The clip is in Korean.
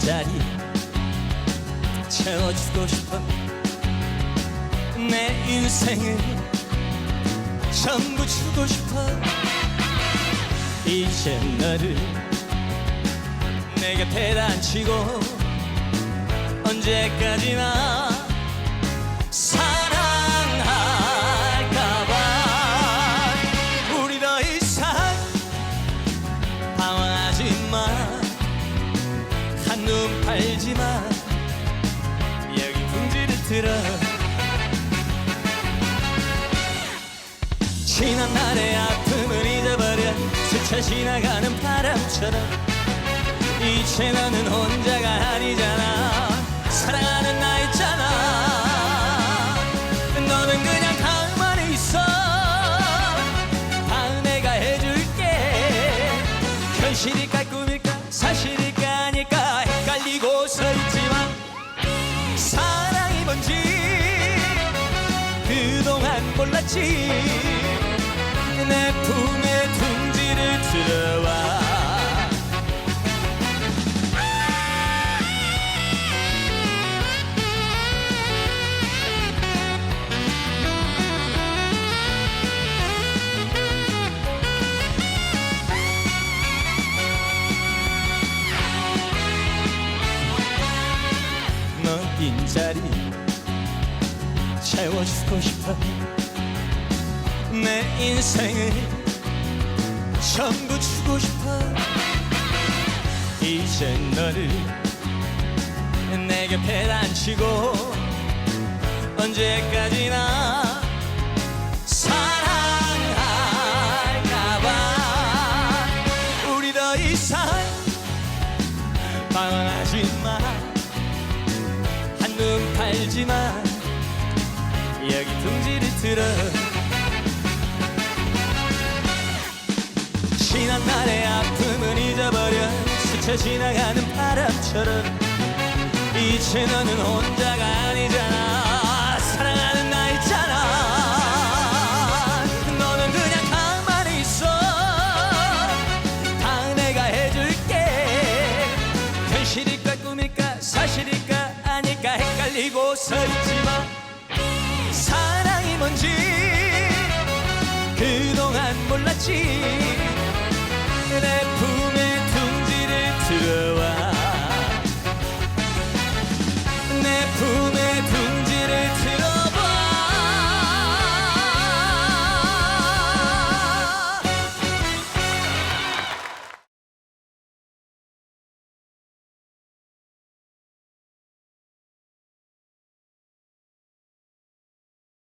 자리 채워주고 싶어. 내 인생을 전부 주고 싶어. 이제 너를 내 곁에 앉히고 언제까지나 눈 팔지 마. 여기 풍지를 들어. 지난 날의 아픔을 잊어버려. 스쳐 지나가는 바람처럼. 이제 너는 혼자가 아니잖아. 사랑하는 나 있잖아. 너는 그냥 가만히 있어. 다 내가 해줄게. 현실일까 사랑이 뭔지 그동안 몰랐지. 내 품에 둥지를 들어 빈자리 채워주고 싶어. 내 인생을 전부 주고 싶어. 이제 너를 내 곁에 단치고 언제까지나 팔지마 여기 둥지를 들어 지난 날의 아픔은 잊어버려 스쳐 지나가는 바람처럼 이제 너는 혼자가 아니잖아 달리고 섰지만 사랑이 뭔지 그동안 몰랐지. 내 품에 둥지를 들어와. 내 품에 둥